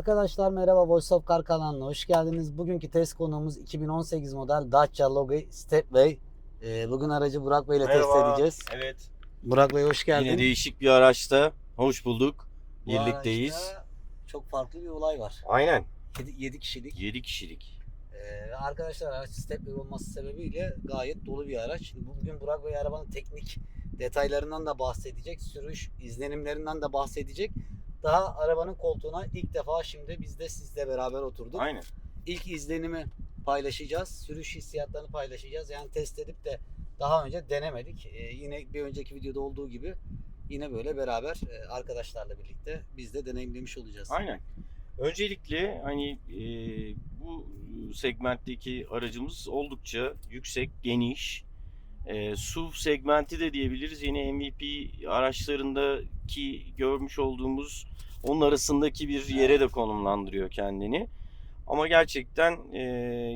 Arkadaşlar merhaba Voice of Car kanalına hoş geldiniz. Bugünkü test konuğumuz 2018 model Dacia Logi Stepway. Ee, bugün aracı Burak Bey ile test Merhaba. edeceğiz. Evet. Burak Bey hoş geldin. Yine değişik bir araçta. Hoş bulduk. Bu Birlikteyiz. araçta Çok farklı bir olay var. Aynen. 7, kişilik. 7 kişilik. Ee, arkadaşlar araç Stepway olması sebebiyle gayet dolu bir araç. Şimdi Bugün Burak Bey arabanın teknik detaylarından da bahsedecek. Sürüş izlenimlerinden de bahsedecek. Daha arabanın koltuğuna ilk defa şimdi biz de sizle beraber oturduk. Aynen. İlk izlenimi paylaşacağız. Sürüş hissiyatlarını paylaşacağız. Yani test edip de daha önce denemedik. Ee, yine bir önceki videoda olduğu gibi yine böyle beraber e, arkadaşlarla birlikte biz de deneyimlemiş olacağız. Aynen. Öncelikle hani e, bu segmentteki aracımız oldukça yüksek, geniş. E, SUV segmenti de diyebiliriz. Yeni MVP araçlarındaki görmüş olduğumuz onun arasındaki bir yere de konumlandırıyor kendini. Ama gerçekten e,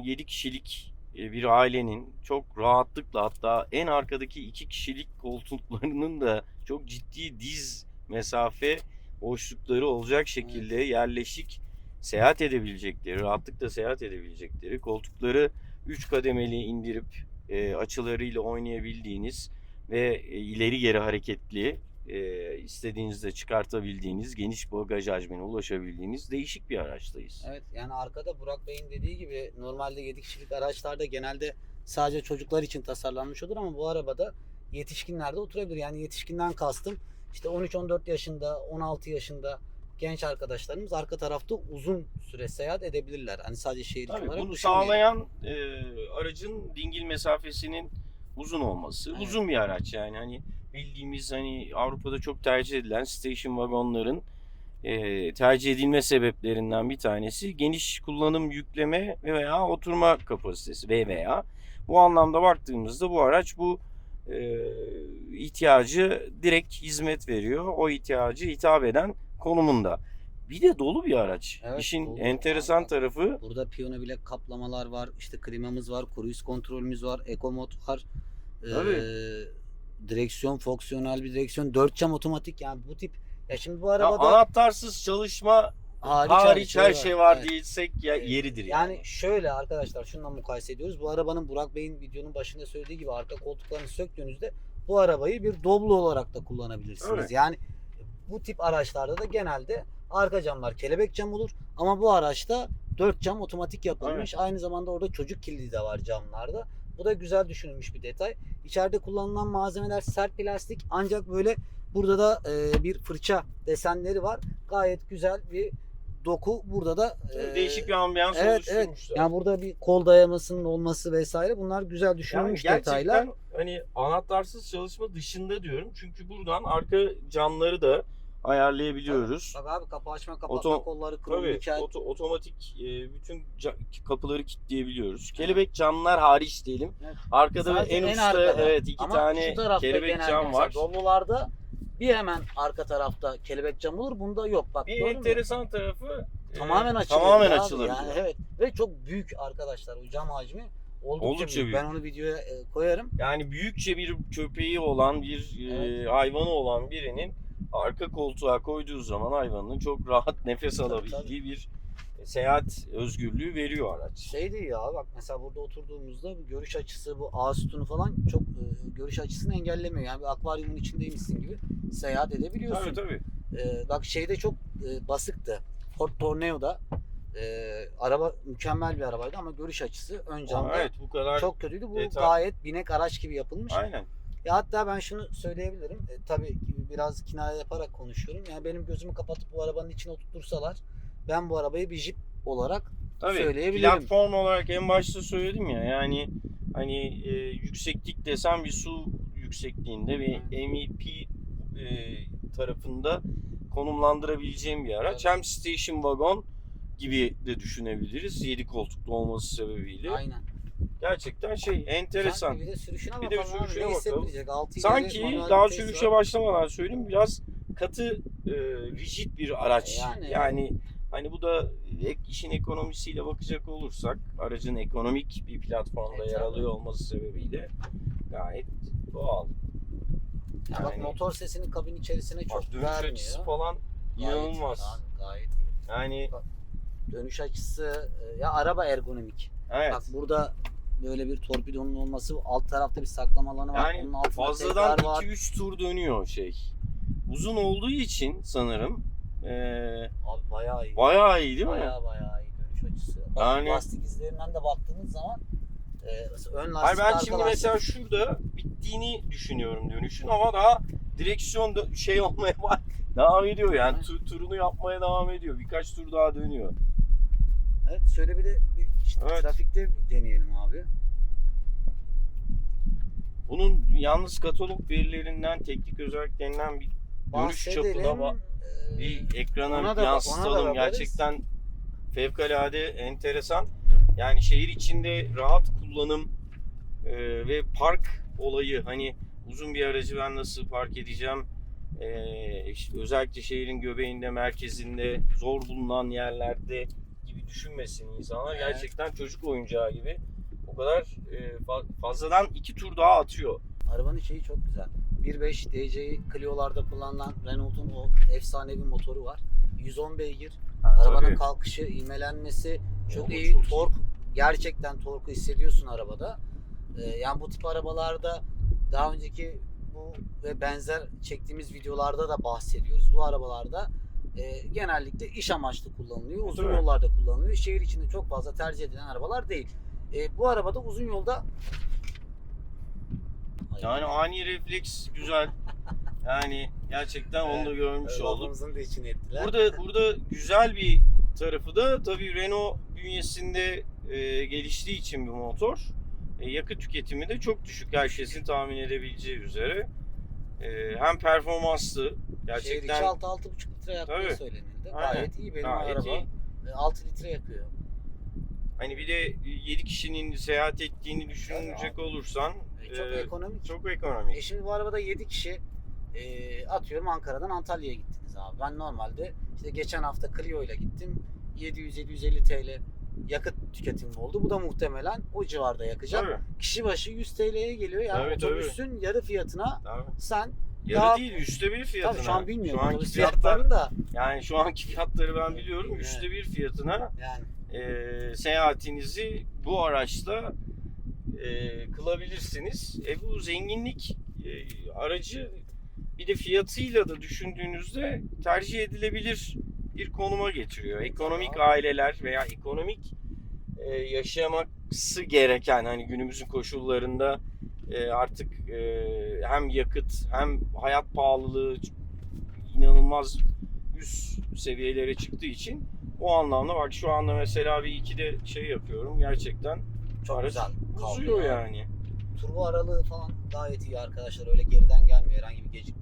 7 kişilik bir ailenin çok rahatlıkla hatta en arkadaki 2 kişilik koltuklarının da çok ciddi diz mesafe boşlukları olacak şekilde yerleşik seyahat edebilecekleri, rahatlıkla seyahat edebilecekleri, koltukları 3 kademeli indirip e, açılarıyla oynayabildiğiniz ve e, ileri geri hareketli e, istediğinizde çıkartabildiğiniz, geniş bagaj hacmine ulaşabildiğiniz değişik bir araçtayız. Evet yani arkada Burak Bey'in dediği gibi normalde 7 kişilik araçlarda genelde sadece çocuklar için tasarlanmış olur ama bu arabada yetişkinler de oturabilir. Yani yetişkinden kastım işte 13-14 yaşında, 16 yaşında genç arkadaşlarımız arka tarafta uzun süre seyahat edebilirler. Hani sadece şehir Tabii olarak bunu sağlayan e, aracın dingil mesafesinin uzun olması. Evet. Uzun bir araç yani hani bildiğimiz hani Avrupa'da çok tercih edilen station vagonların e, tercih edilme sebeplerinden bir tanesi geniş kullanım yükleme veya oturma kapasitesi ve veya bu anlamda baktığımızda bu araç bu e, ihtiyacı direkt hizmet veriyor. O ihtiyacı hitap eden konumunda. Bir de dolu bir araç. Evet, İşin dolu. enteresan Aynen. tarafı Burada piyano bilek kaplamalar var, işte klimamız var, cruise kontrolümüz var, eco mod var. Ee, Tabii. direksiyon fonksiyonel bir direksiyon, dört cam otomatik yani bu tip ya şimdi bu Ya arabada anahtarsız çalışma hariç, hariç, her şey var Evet. değilsek ya Evet. yeridir yani. Yani şöyle arkadaşlar şundan mukayese ediyoruz. Bu arabanın Burak Bey'in videonun başında söylediği gibi arka koltuklarını söktüğünüzde bu arabayı bir Doblo olarak da kullanabilirsiniz. Evet. Yani bu tip araçlarda da genelde arka camlar kelebek cam olur ama bu araçta dört cam otomatik yapılmış. Aynı zamanda orada çocuk kilidi de var camlarda. Bu da güzel düşünülmüş bir detay. İçeride kullanılan malzemeler sert plastik ancak böyle burada da e, bir fırça desenleri var. Gayet güzel bir doku. Burada da e, Değişik bir ambiyans Evet evet. oluşturmuşlar. Yani burada bir kol dayamasının olması vesaire bunlar güzel Yani düşünülmüş gerçekten detaylar. hani anahtarsız çalışma dışında diyorum. Çünkü buradan arka camları da ayarlayabiliyoruz. Bak abi kapı açma kapatma Oto- kolları Tabii kronometre. oto- otomatik e, bütün kapıları kilitleyebiliyoruz. Kelebek camlar hariç diyelim. Evet. Arkada ve Sadece en, en üstte arkada. evet iki Ama tane kelebek cam var. Doblolarda bir hemen arka tarafta kelebek cam olur. Bunda yok. Bak Bir enteresan tarafı e, Tamamen açılıyor. Tamamen abi. açılabiliyor. Yani evet ve çok büyük arkadaşlar o cam hacmi oldukça, Oldukça büyük. büyük. Ben onu videoya e, koyarım. Yani büyükçe bir köpeği olan bir e, Evet. hayvanı olan birinin arka koltuğa koyduğu zaman hayvanın çok rahat nefes Tabii, alabildiği bir seyahat özgürlüğü veriyor araç. Şey değil ya bak mesela burada oturduğumuzda bu görüş açısı bu ağ sütunu falan çok e, görüş açısını engellemiyor. Yani bir akvaryumun içindeymişsin gibi seyahat edebiliyorsun. Tabii tabii. Ee, bak şeyde çok e, basıktı. Ford Tornado'da e, araba mükemmel bir arabaydı ama görüş açısı ön camda Evet bu kadar. çok kötüydü. Bu detay- gayet binek araç gibi yapılmış. Aynen. Ya hatta ben şunu söyleyebilirim. E, tabii biraz kinaya yaparak konuşuyorum. Yani benim gözümü kapatıp bu arabanın içine oturtursalar ben bu arabayı bir Jeep olarak Tabii. Söyleyebilirim. Platform olarak en başta söyledim ya yani hani e, yükseklik desem bir su yüksekliğinde ve MEP e, tarafında konumlandırabileceğim bir araç. Evet. Hem station wagon gibi de düşünebiliriz. 7 koltuklu olması sebebiyle. aynen. Gerçekten şey enteresan. Sanki bir de sürüşüne Bir de bakalım sürüşüne Ne bakalım. Altı Sanki daha sürüşe var. başlamadan söyleyeyim biraz katı e, rigid bir araç. Yani. Yani, hani bu da ek, işin ekonomisiyle bakacak olursak aracın ekonomik bir platformda E, yer alıyor olması sebebiyle gayet doğal. Ya bak Yani- motor sesini kabin içerisine çok Bak dönüş vermiyor. açısı falan Gayet inanılmaz. abi, gayet iyi. Yani Dönüş açısı e, ya araba ergonomik. Evet. Bak burada böyle bir torpidonun olması alt tarafta bir saklama alanı var. Yani Onun altında Fazladan tekrar var. 2-3 tur dönüyor şey. Uzun olduğu için sanırım eee Abi bayağı iyi. bayağı iyi değil mi? Bayağı bayağı iyi dönüş açısı. Bak, Yani- lastik izlerinden de baktığınız zaman e, mesela ön Hayır lastik ben arka şimdi lastik- mesela şurada bittiğini düşünüyorum dönüşün ama daha direksiyon dö- şey olmaya bak devam ediyor yani tu- turunu yapmaya devam ediyor. Birkaç tur daha dönüyor. Evet şöyle bir de bir işte Evet. trafikte deneyelim abi. Bunun yalnız katalog verilerinden teknik özelliklerinden bir Görüş çapına bak- Ee, bir ekrana da- yansıtalım. Gerçekten fevkalade enteresan. Yani şehir içinde rahat kullanım e, ve park olayı hani uzun bir aracı ben nasıl park edeceğim e, işte özellikle şehrin göbeğinde merkezinde zor bulunan yerlerde gibi düşünmesin insanlar. Evet. Gerçekten çocuk oyuncağı gibi o kadar e, fa- fazladan iki tur daha atıyor. Arabanın şeyi çok güzel. 1.5 DCI Clio'larda kullanılan Renault'un o efsanevi motoru var. 110 beygir. Arabanın Tabii. kalkışı, ivmelenmesi çok O iyi. çok. Tork gerçekten torku hissediyorsun arabada. Ee, yani bu tip arabalarda daha önceki bu ve benzer çektiğimiz videolarda da bahsediyoruz. Bu arabalarda e, genellikle iş amaçlı kullanılıyor. Uzun Tabii. yollarda kullanılıyor. Şehir içinde çok fazla tercih edilen arabalar değil. E, bu arabada uzun yolda Yani ani refleks güzel. Yani gerçekten onu da görmüş olduk. Lafımızın da içine ettiler. Burada burada güzel bir tarafı da tabii Renault bünyesinde e, geliştiği için bu motor e, yakıt tüketimi de çok düşük. Herkesin tahmin edebileceği üzere. E, hem performanslı Şehir gerçekten içi 6-6,5 litre yaktığı Tabii. söylenildi. Aynen. Gayet iyi benim Gayet araba. iyi. E, 6 litre yakıyor. hani bir de 7 kişinin seyahat ettiğini düşünecek olursan E, çok e, ekonomik. çok E ekonomik. şimdi bu arabada 7 kişi e, atıyorum Ankara'dan Antalya'ya gittiniz abi. Ben normalde işte geçen hafta Clio ile gittim. 700-750 TL yakıt tüketimim oldu. Bu da muhtemelen o civarda yakacak. Tabii, Kişi başı 100 TL'ye geliyor. Yani Tabii, tabii. otobüsün yarı fiyatına tabii. sen Yarı Daha- değil, üçte bir fiyatına. tabii şu an bilmiyorum Şu anki fiyatlar, da yani şu anki fiyatları ben biliyorum. Evet. Üçte bir fiyatına yani e, seyahatinizi bu araçla e, kılabilirsiniz. E, bu zenginlik e, aracı bir de fiyatıyla da düşündüğünüzde tercih edilebilir bir konuma getiriyor. Ekonomik aileler veya ekonomik e, yaşaması gereken hani günümüzün koşullarında e, artık e, hem yakıt hem hayat pahalılığı inanılmaz üst seviyelere çıktığı için o anlamda bak şu anda mesela bir iki de şey yapıyorum gerçekten çok araç güzel. uzuyor kalkıyor. yani. Turbo aralığı falan gayet iyi arkadaşlar. Öyle geriden gelmiyor. Herhangi bir gecikme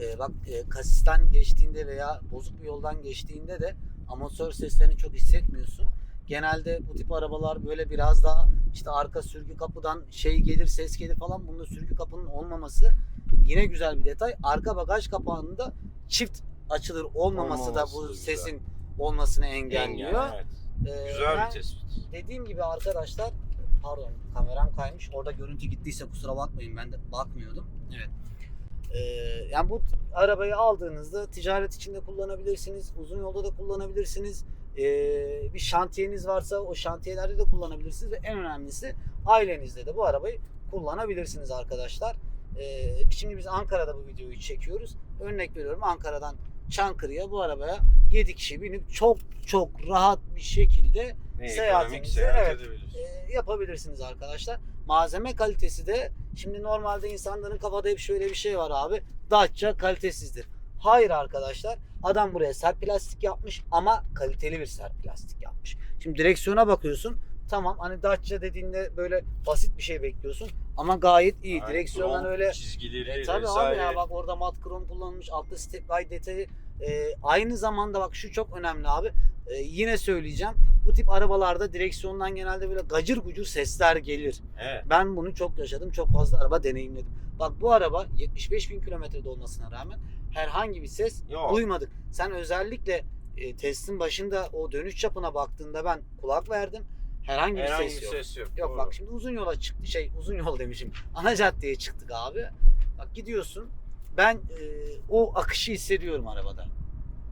Ee, bak e, kasisten geçtiğinde veya bozuk bir yoldan geçtiğinde de amatör seslerini çok hissetmiyorsun. Genelde bu tip arabalar böyle biraz daha işte arka sürgü kapıdan şey gelir ses gelir falan. Bunda sürgü kapının olmaması yine güzel bir detay. Arka bagaj kapağında çift açılır olmaması, da Olmaması bu da güzel. sesin olmasını engelliyor. Yani, evet. Ee, Güzel bir tespit. Dediğim gibi arkadaşlar pardon kameram kaymış. Orada görüntü gittiyse kusura bakmayın ben de bakmıyordum. Evet. Ee, yani bu arabayı aldığınızda ticaret içinde kullanabilirsiniz. Uzun yolda da kullanabilirsiniz. Ee, bir şantiyeniz varsa o şantiyelerde de kullanabilirsiniz ve en önemlisi ailenizde de bu arabayı kullanabilirsiniz arkadaşlar. Ee, şimdi biz Ankara'da bu videoyu çekiyoruz. Örnek veriyorum Ankara'dan Çankırı'ya bu arabaya 7 kişi binip çok çok rahat bir şekilde Ve seyahatinizi, seyahat evet, edebiliriz. e, yapabilirsiniz arkadaşlar. Malzeme kalitesi de şimdi normalde insanların kafada hep şöyle bir şey var abi. Dacia kalitesizdir. Hayır arkadaşlar. Adam buraya sert plastik yapmış ama kaliteli bir sert plastik yapmış. Şimdi direksiyona bakıyorsun. Tamam hani Dacia dediğinde böyle basit bir şey bekliyorsun ama gayet iyi. Yani Direksiyondan öyle çizgileri e, tabii abi vesaire. ya bak orada mat krom kullanılmış. Altta step guide detayı. E, aynı zamanda bak şu çok önemli abi. E, yine söyleyeceğim. Bu tip arabalarda direksiyondan genelde böyle gacır gucur sesler gelir. Evet. Ben bunu çok yaşadım. Çok fazla araba deneyimledim. Bak bu araba 75 bin kilometrede olmasına rağmen herhangi bir ses Yok. duymadık. Sen özellikle e, testin başında o dönüş çapına baktığında ben kulak verdim. Herhangi bir Herhangi ses bir yok. ses yok. Yok Doğru. bak şimdi uzun yola çıktı şey uzun yol demişim. Ana caddeye çıktık abi. Bak gidiyorsun. Ben e, o akışı hissediyorum arabada.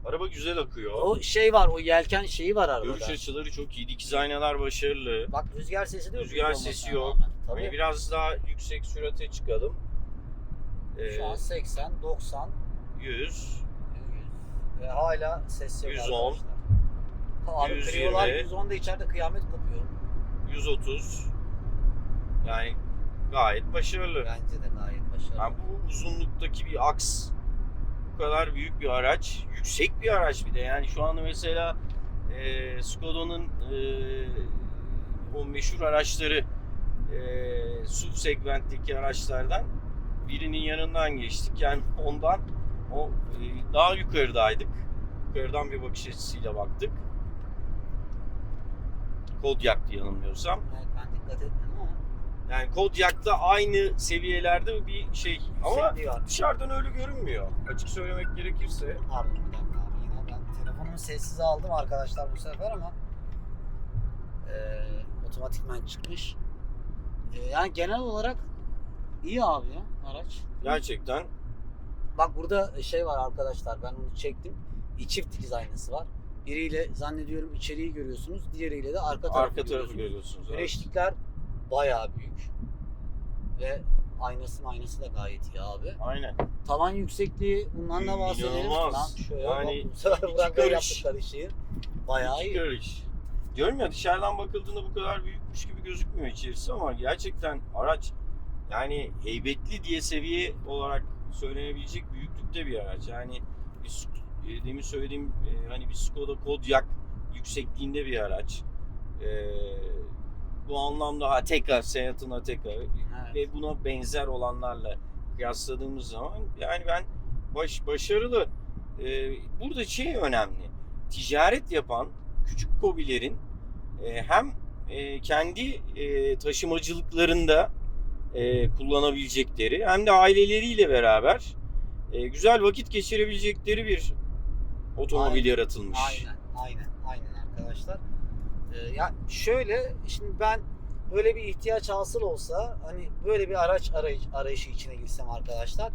Araba güzel akıyor. O şey var, o yelken şeyi var arabada. Görüş açıları çok iyi. Dikiz aynalar başarılı. Bak rüzgar sesi de yok. Rüzgar sesi yok. Tabii. Hani biraz daha yüksek sürate çıkalım. Ee, Şu an 80, 90, 100, 100 ve hala ses yok 110, arkadaşlar. Abi 120. kırıyorlar 110'da içeride kıyamet kopuyor. 130. Yani gayet başarılı. Bence de gayet başarılı. Yani bu uzunluktaki bir aks bu kadar büyük bir araç, yüksek bir araç bir de. Yani şu anda mesela e, Skoda'nın e, o meşhur araçları e, SUV segmentteki araçlardan birinin yanından geçtik. Yani ondan o e, daha yukarıdaydık. Yukarıdan bir bakış açısıyla baktık. Kodiak'tı yanılmıyorsam. Evet, ben dikkat etmedim ama. Yani Kodiak'ta aynı seviyelerde bir şey. Ama Yüksekliği var. dışarıdan öyle görünmüyor. Açık söylemek gerekirse. Pardon bir dakika abi yine ben telefonumu sessize aldım arkadaşlar bu sefer ama eee otomatikman çıkmış. Eee, yani genel olarak iyi abi ya araç. Gerçekten Bak burada şey var arkadaşlar ben onu çektim. Çift dikiz aynası var. Biriyle zannediyorum içeriği görüyorsunuz. Diğeriyle de arka tarafı, arka tarafı görüyorsunuz. görüyorsunuz. evet. Güneşlikler bayağı büyük. Ve aynası aynası da gayet iyi abi. Aynen. Tavan yüksekliği bundan da bahsedelim. İnanılmaz. Lan şöyle Yani bak, iki karış. şeyi. Bayağı İki iyi. karış. Diyorum ya dışarıdan bakıldığında bu kadar büyükmüş gibi gözükmüyor içerisi ama gerçekten araç yani heybetli diye seviye olarak söylenebilecek büyüklükte bir araç. Yani bir, e, demin söylediğim e, hani bir Skoda Kodiaq yüksekliğinde bir araç. E, bu anlamda Ateca, Seat'ın Ateca Evet. ve buna benzer olanlarla kıyasladığımız zaman yani ben baş, başarılı. Ee, burada şey önemli. Ticaret yapan küçük kobilerin e, hem e, kendi e, taşımacılıklarında e, kullanabilecekleri hem de aileleriyle beraber e, güzel vakit geçirebilecekleri bir otomobil Aynen, yaratılmış. Aynen, aynen, aynen arkadaşlar. Ee, ya şöyle, şimdi ben böyle bir ihtiyaç hasıl olsa, hani böyle bir araç arayış, arayışı içine girsem arkadaşlar,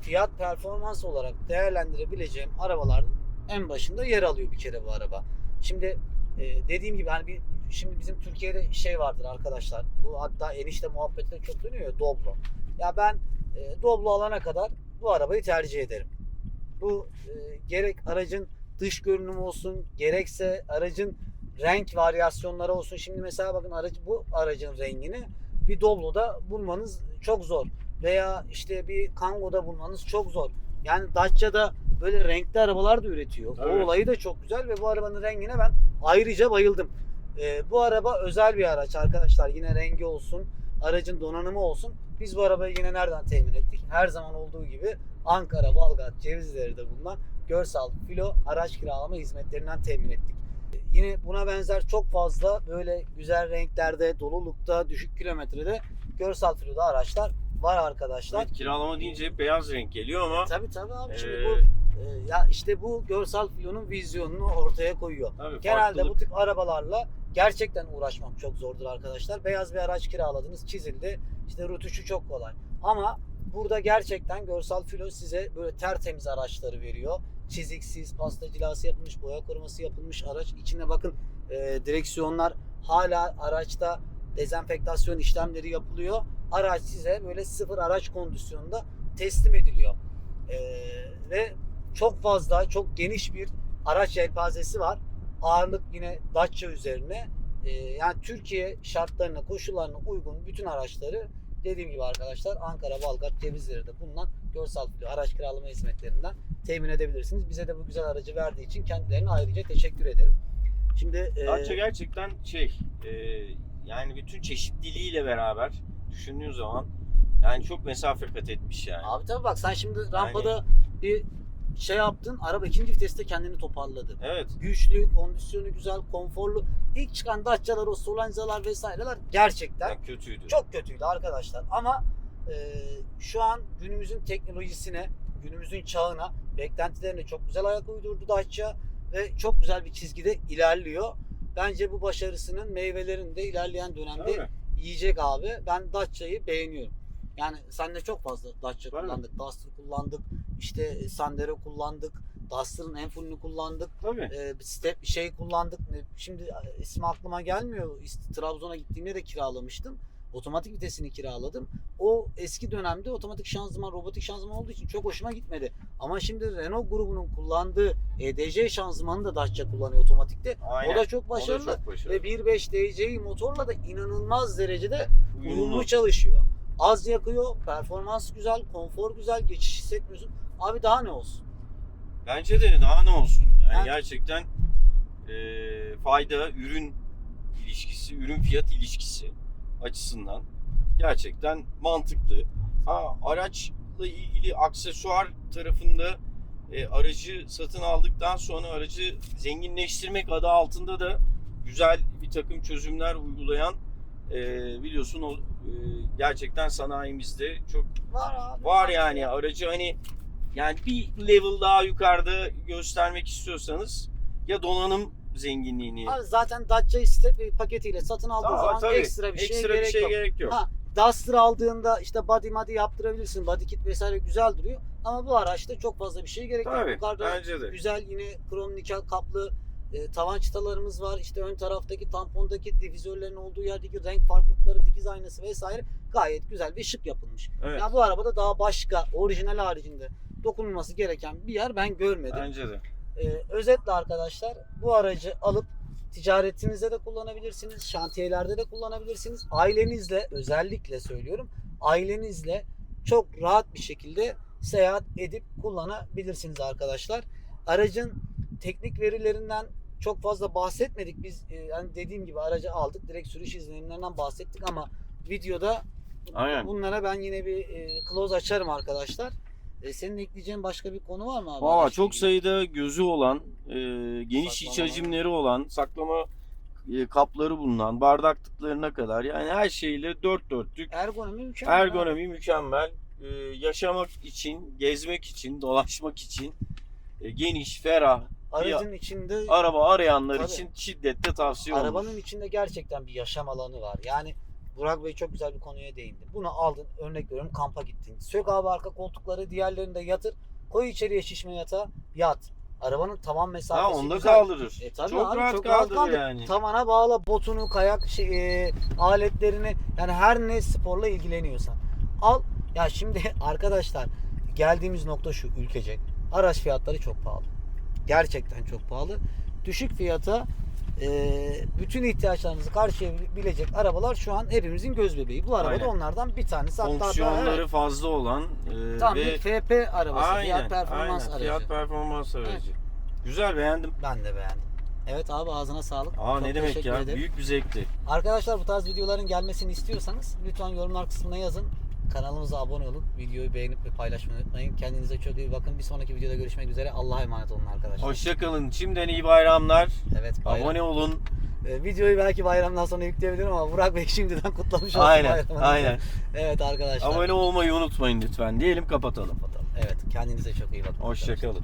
fiyat performans olarak değerlendirebileceğim arabaların en başında yer alıyor bir kere bu araba. Şimdi e, dediğim gibi hani bir şimdi bizim Türkiye'de şey vardır arkadaşlar. Bu hatta enişte muhabbetleri çok dönüyor ya Doblo. Ya ben e, Doblo alana kadar bu arabayı tercih ederim. Bu e, gerek aracın dış görünümü olsun, gerekse aracın renk varyasyonları olsun. Şimdi mesela bakın aracı bu aracın rengini bir Doblo'da bulmanız çok zor. Veya işte bir Kango'da bulmanız çok zor. Yani Dacia'da böyle renkli arabalar da üretiyor. O Evet. olayı da çok güzel ve bu arabanın rengine ben ayrıca bayıldım. Ee, bu araba özel bir araç arkadaşlar. Yine rengi olsun, aracın donanımı olsun. Biz bu arabayı yine nereden temin ettik? Her zaman olduğu gibi Ankara, Balgat, Cevizleri'de bulunan Görsal Filo araç kiralama hizmetlerinden temin ettik. Ee, Yine buna benzer çok fazla böyle güzel renklerde, dolulukta, düşük kilometrede Görsal Filo'da araçlar var arkadaşlar. Evet, kiralama deyince hep beyaz renk geliyor ama Tabii tabii abi şimdi e, bu e, ya işte bu Görsal Filo'nun vizyonunu ortaya koyuyor. tabii Genelde farklılık- bu tip arabalarla gerçekten uğraşmak çok zordur arkadaşlar. Beyaz bir araç kiraladınız, çizildi. İşte rutuşu çok kolay. Ama burada gerçekten görsel filo size böyle tertemiz araçları veriyor. Çiziksiz, pasta cilası yapılmış, boya koruması yapılmış araç. İçine bakın e, direksiyonlar hala araçta dezenfektasyon işlemleri yapılıyor. Araç size böyle sıfır araç kondisyonunda teslim ediliyor. E, ve çok fazla, çok geniş bir araç yelpazesi var ağırlık yine Dacia üzerine. Ee, yani Türkiye şartlarına, koşullarına uygun bütün araçları dediğim gibi arkadaşlar Ankara, Balgat, Cevizleri'de bulunan görsel filo araç kiralama hizmetlerinden temin edebilirsiniz. Bize de bu güzel aracı verdiği için kendilerine ayrıca teşekkür ederim. Şimdi e, Dacia gerçekten şey e, yani bütün çeşitliliğiyle beraber düşündüğün zaman yani çok mesafe kat etmiş yani. abi tabii bak sen şimdi rampada bir şey yaptın. Araba ikinci viteste kendini toparladı. Evet. Güçlü, kondisyonu güzel, konforlu. İlk çıkan Dacia'lar, o Solanza'lar vesaireler gerçekten Yani kötüydü. Çok kötüydü arkadaşlar ama e, şu an günümüzün teknolojisine, günümüzün çağına, beklentilerine çok güzel ayak uydurdu Dacia ve çok güzel bir çizgide ilerliyor. Bence bu başarısının meyvelerini de ilerleyen dönemde yiyecek abi. Ben Dacia'yı beğeniyorum. Yani senle çok fazla Dacia mı? kullandık, Duster kullandık, işte Sandero kullandık. Duster'ın en fullünü kullandık. Tabii. Ee, bir step şey kullandık. Ne- Şimdi e, ismi aklıma gelmiyor. Trabzon'a gittiğimde de kiralamıştım. Otomatik vitesini kiraladım. O eski dönemde otomatik şanzıman, robotik şanzıman olduğu için çok hoşuma gitmedi. Ama şimdi Renault grubunun kullandığı EDC şanzımanı da Dacia kullanıyor otomatikte. Aynen. O da çok O da başarılı. çok başarılı. Ve 1.5 DCI motorla da inanılmaz derecede uyumlu çalışıyor. Az yakıyor, performans güzel, konfor güzel, geçiş hissetmiyorsun. Abi daha ne olsun? Bence de daha ne olsun. Yani Ben- gerçekten e, fayda ürün ilişkisi, ürün fiyat ilişkisi açısından gerçekten mantıklı. Ha, araçla ilgili aksesuar tarafında e, aracı satın aldıktan sonra aracı zenginleştirmek adı altında da güzel bir takım çözümler uygulayan e, biliyorsun o e, gerçekten sanayimizde çok Var abi. var yani aracı hani yani bir level daha yukarıda göstermek istiyorsanız ya donanım zenginliğini Abi zaten Dacia Step paketiyle satın aldığın Aa, zaman tabii. ekstra bir şeye ekstra gerek bir şeye yok. gerek yok. Ha, Duster aldığında işte body madi yaptırabilirsin. Body kit vesaire güzel duruyor. Ama bu araçta çok fazla bir şey gerek yok. Tabii Yukarıda bence de. güzel yine krom nikel kaplı e, tavan çıtalarımız var. İşte ön taraftaki tampondaki difüzörlerin olduğu yerdeki renk farklılıkları, dikiz aynası vesaire gayet güzel ve şık yapılmış. Evet. Ya bu arabada daha başka orijinal haricinde dokunulması gereken bir yer ben görmedim. Bence de. Ee, özetle arkadaşlar bu aracı alıp ticaretinizde de kullanabilirsiniz, şantiyelerde de kullanabilirsiniz. Ailenizle özellikle söylüyorum. Ailenizle çok rahat bir şekilde seyahat edip kullanabilirsiniz arkadaşlar. Aracın teknik verilerinden çok fazla bahsetmedik. Biz e, yani dediğim gibi aracı aldık. Direkt sürüş izlenimlerinden bahsettik ama videoda Aynen. bunlara ben yine bir e, close açarım arkadaşlar. E, senin ekleyeceğin başka bir konu var mı abi? Valla çok ilgili? sayıda gözü olan, e, geniş iç Saklama. hacimleri olan, saklama e, kapları bulunan, bardaklıklarına kadar yani her şeyle dört dörtlük Ergonomi mükemmel. Ergonomi mükemmel. Yaşamak için, gezmek için, dolaşmak için e, geniş, ferah Aracın içinde araba arayanlar Tabii. için şiddetle tavsiye olunur. arabanın içinde gerçekten bir yaşam alanı var. Yani Burak Bey çok güzel bir konuya değindi. Bunu aldın örnek veriyorum kampa gittin. Sök abi arka koltukları diğerlerinde yatır. Koy içeriye şişme yatağa yat. Arabanın ha, mesafesi onu da güzel. kaldırır. E tabii çok abi, rahat çok kaldırır kaldır. yani. Tavana bağla botunu, kayak şey, e, aletlerini yani her ne sporla ilgileniyorsan. Al. Ya şimdi arkadaşlar geldiğimiz nokta şu ülkecek. Araç fiyatları çok pahalı. Gerçekten çok pahalı. Düşük fiyata e, bütün ihtiyaçlarımızı karşılayabilecek arabalar şu an hepimizin göz bebeği. Bu araba da Aynen. onlardan bir tanesi. Hatta Fonksiyonları evet, fazla olan e, tam ve bir FP arabası. aynen, fiyat performans aynen, aracı. fiyat performans aracı. Güzel beğendim. Ben de beğendim. Evet abi ağzına sağlık. Aa Çok ne demek ya? ederim. Büyük bir zevkti. Arkadaşlar bu tarz videoların gelmesini istiyorsanız lütfen yorumlar kısmına yazın. Kanalımıza abone olun. Videoyu beğenip ve paylaşmayı unutmayın. Kendinize çok iyi bakın. Bir sonraki videoda görüşmek üzere. Allah'a emanet olun arkadaşlar. Hoşçakalın. Şimdiden iyi bayramlar. Evet bayram. Abone olun. Ee, videoyu belki bayramdan sonra yükleyebilirim ama Burak Bey şimdiden kutlamış olsun Aynen, bayramınızı. aynen. Evet arkadaşlar. Abone olmayı unutmayın lütfen. Diyelim kapatalım. Evet kendinize çok iyi bakın. arkadaşlar. Hoşçakalın.